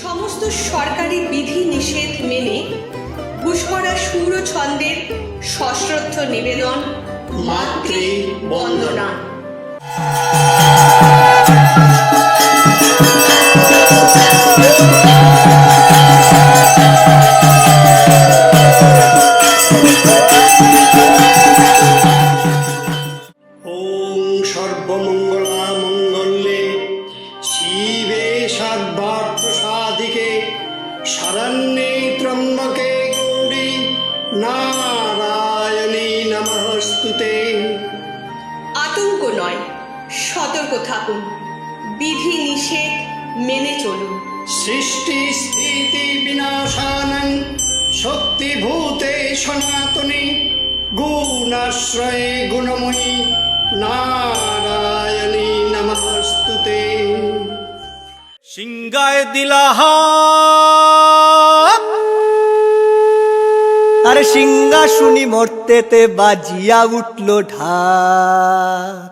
সমস্ত সরকারি বিধি নিষেধ মেনে ঘুষকরা সুর ছন্দের সশ্রদ্ধ নিবেদন মাতৃ বন্দনা। গুণাশ্রয়ে গুণময়ী নারায়ণী নমস্তুতে সিংগায় দিলা হাত। আরে সিংহা শুনি মরতেতে বাজিয়া উঠল ঢাক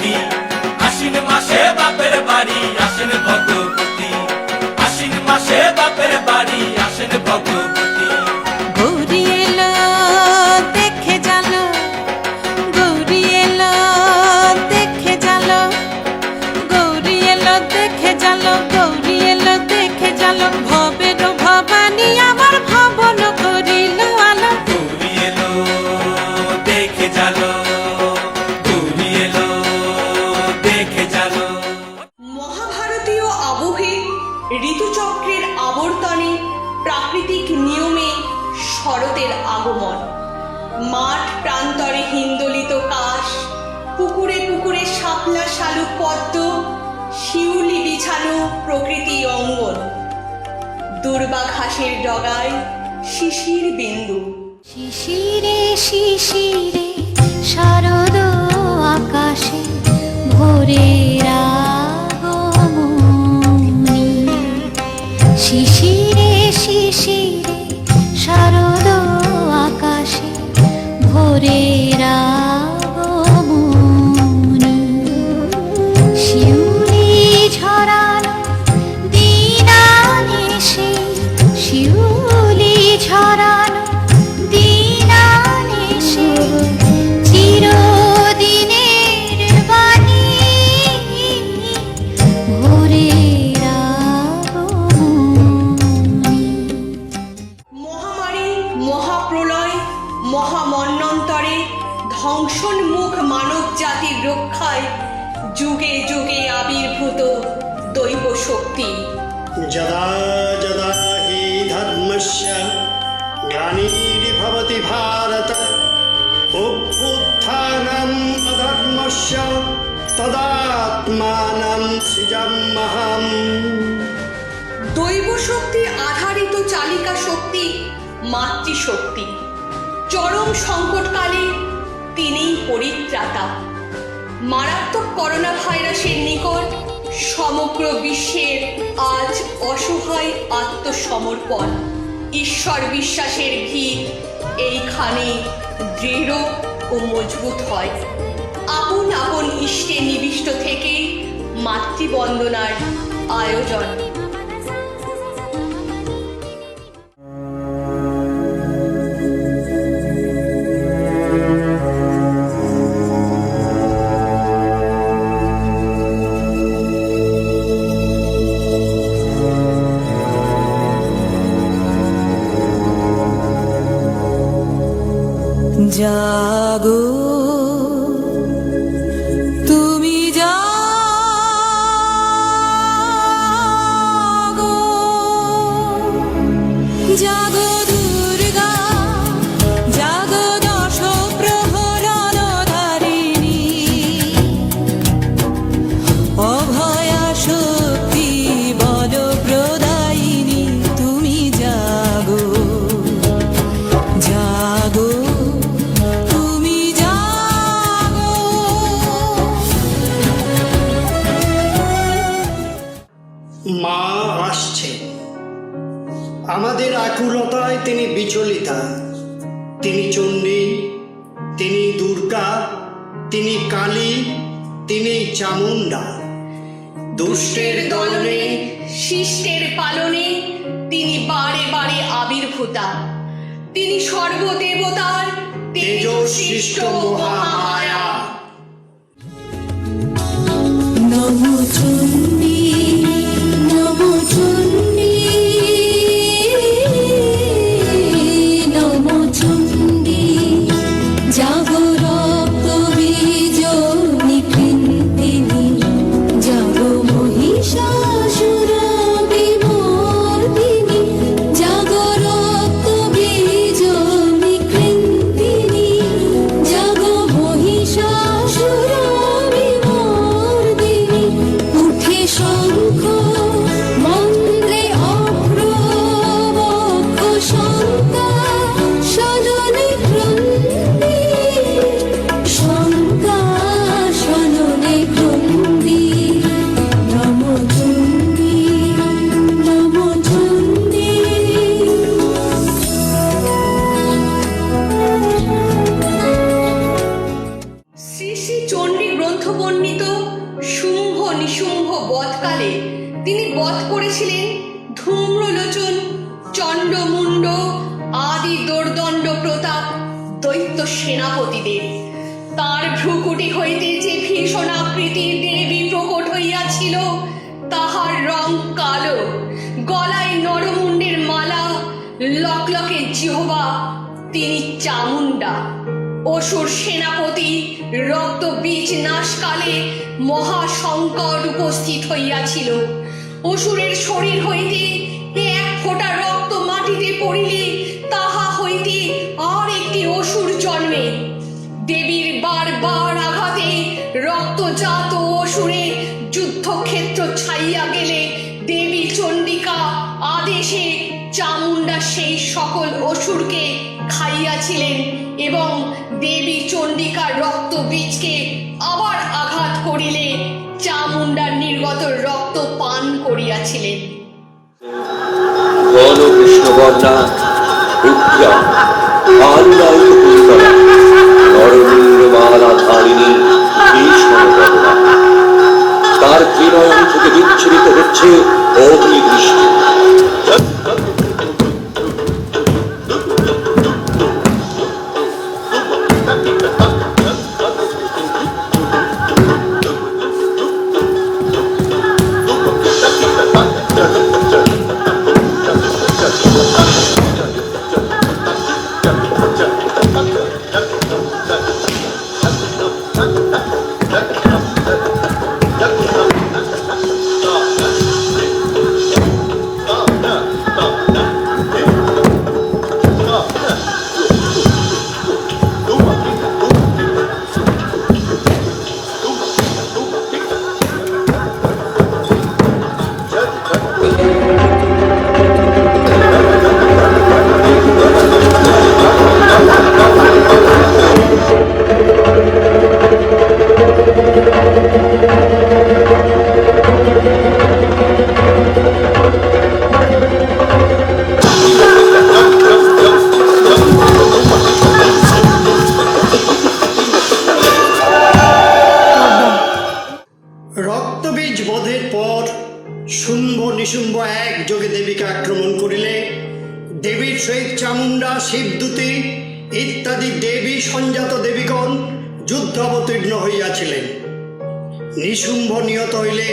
দুর্বা ঘাসের ডগায় শিশির বিন্দু। শিশিরে শিশিরে শারদ দৈব শক্তি আধারিত চালিকা শক্তি, মাতৃশক্তি। চরম সংকটকালে তিনিই পরিত্রাতা। মারাত্মক করোনা ভাইরাসের নিকট সমগ্র বিশ্বের আজ অসহায় আত্মসমর্পণ। ঈশ্বর বিশ্বাসের ভিত এইখানে দৃঢ় ও মজবুত হয়। আপন আপন ইষ্টে নিবিষ্ট থেকে মাতৃবন্দনার আয়োজন। জাগো তিনি কালী তিনি চামুন্ডা দুষ্টের দলনে শিষ্টের পালনে তিনি বারে বারে আবির্ভূতা। তিনি সর্বদেবতার তেজ তেজস্বিষ্ট মহামায়া। চণ্ডমুণ্ড আদি দোর্দণ্ড প্রতাপ, দৈত্য সেনাপতিদের তার ভ্রুকুটি হইতে যে ভীষণ আকৃতির দেবী প্রকট হইয়াছিল, তাহার রং কালো। গলায় নরমুণ্ডের মালা, লকলকে জিহবা, তিনি চামুণ্ডা। অসুর সেনাপতি, রক্ত বীজ নাশকালে মহা সংকট উপস্থিত হইয়াছিল। অসুরের শরীর হইতে রক্তজাত অসুরে যুদ্ধক্ষেত্র ছাইয়া গেলে দেবী চণ্ডিকা আদেশে চামুণ্ডা সেই সকল অসুরকে খাইয়াছিলেন এবং দেবী চণ্ডিকার রক্ত বীজকে আবার আঘাত করিলে চামুণ্ডার নির্গত রক্ত পান করিয়াছিলেন। ঘন কৃষ্ণবর্ণা নরমুণ্ডমালা ধারিণী তার ত্রিনয়ন থেকে বিচ্ছুরিত হচ্ছে অগ্নি দেবীকে আক্রমণ করিলে দেবীর সহিত চামুণ্ডা শিবদূতি ইত্যাদি দেবী সঞ্জাত দেবীগণ যুদ্ধ অবতীর্ণ হইয়াছিলেন। নিশুম্ভ নিহত হইলে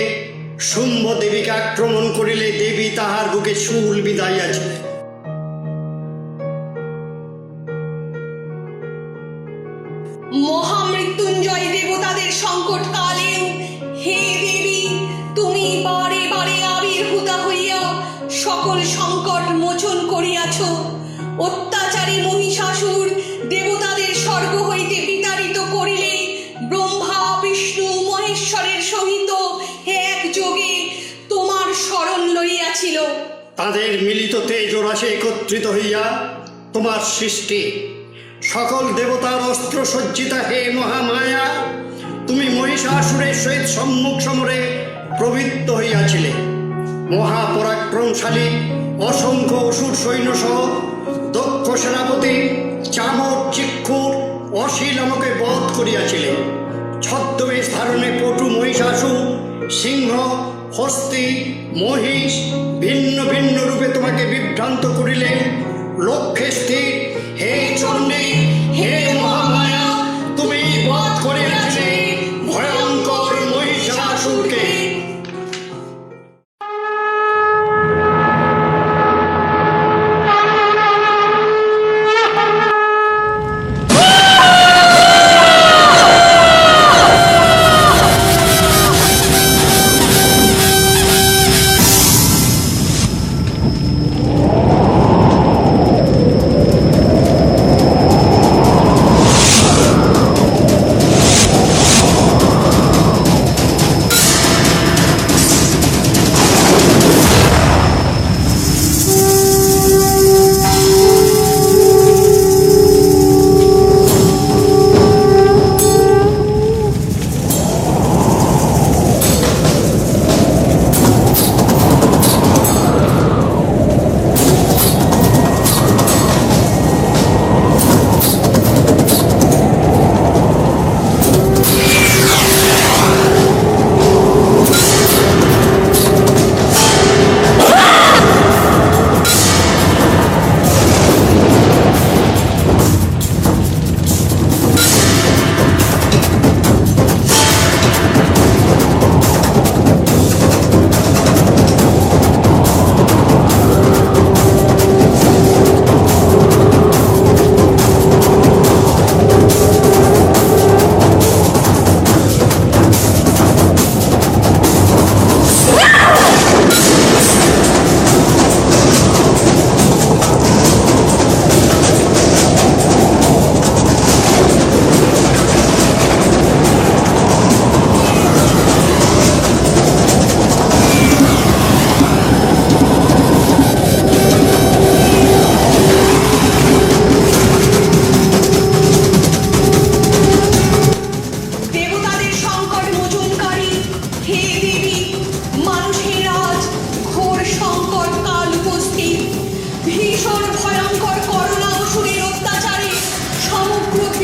শুম্ভ দেবীকে আক্রমণ করিলে দেবী তাহার বুকে শুল বিদাইয়াছিলেন। মহামৃত্যুঞ্জয় দেবতাদের সংকট কালেও সকল সংকট মোচন করিয়াছ। অত্যাচারী মহিষাসুর দেবতাদের স্বর্গ হইতে বিতাড়িত করিলে ব্রহ্মা, বিষ্ণু, মহেশ্বরের সহিত এক যোগে তোমার শরণ লইয়াছিল। তাদের মিলিত তেজরাশে একত্রিত হইয়া তোমার সৃষ্টি। সকল দেবতার অস্ত্র সজ্জিতা হে মহামায়া, তুমি মহিষাসুরের সহিত সম্মুখ সমরে প্রবৃত্ত হইয়াছিলে। মহাপরাক্রমশালী অসংখ্য অসুর সৈন্য সহ দক্ষ সেনাপতি চামক চিক্ষুর অশীল আমাকে বধ করিয়াছিলেন। ছদ্মবেশ ধারণে পটু মহিষাসু সিংহ, হস্তি, মহিষ ভিন্ন ভিন্ন রূপে তোমাকে বিভ্রান্ত করিলেন। লক্ষ্যে স্থির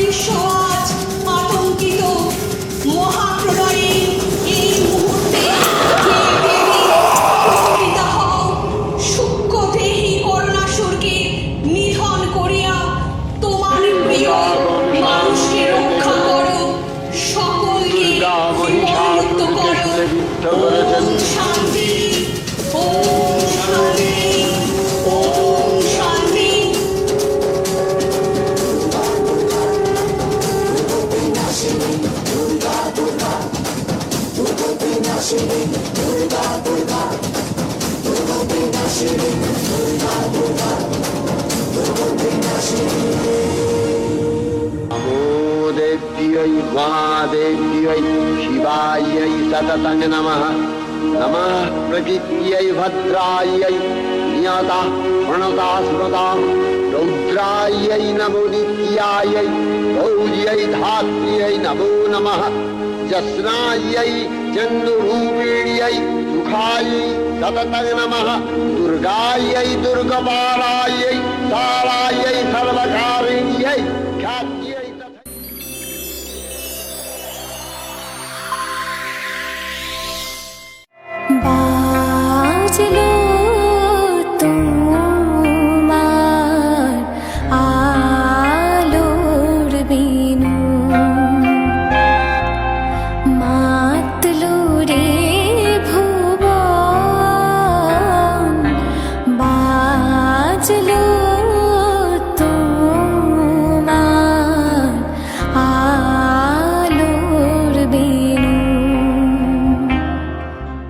সমগ্র বিশ্ব सततं नमः। नमः प्रकृत्यै भद्रायै नियता प्रणता, स्मृता, रौद्रायै नमो नित्यायै, गौर्यै, धात्र्यै नमो नमः। जस्नायै चन्द्ररूपिण्यै सुखायै सततं नमः। दुर्गायै, दुर्गपालायै, तारायै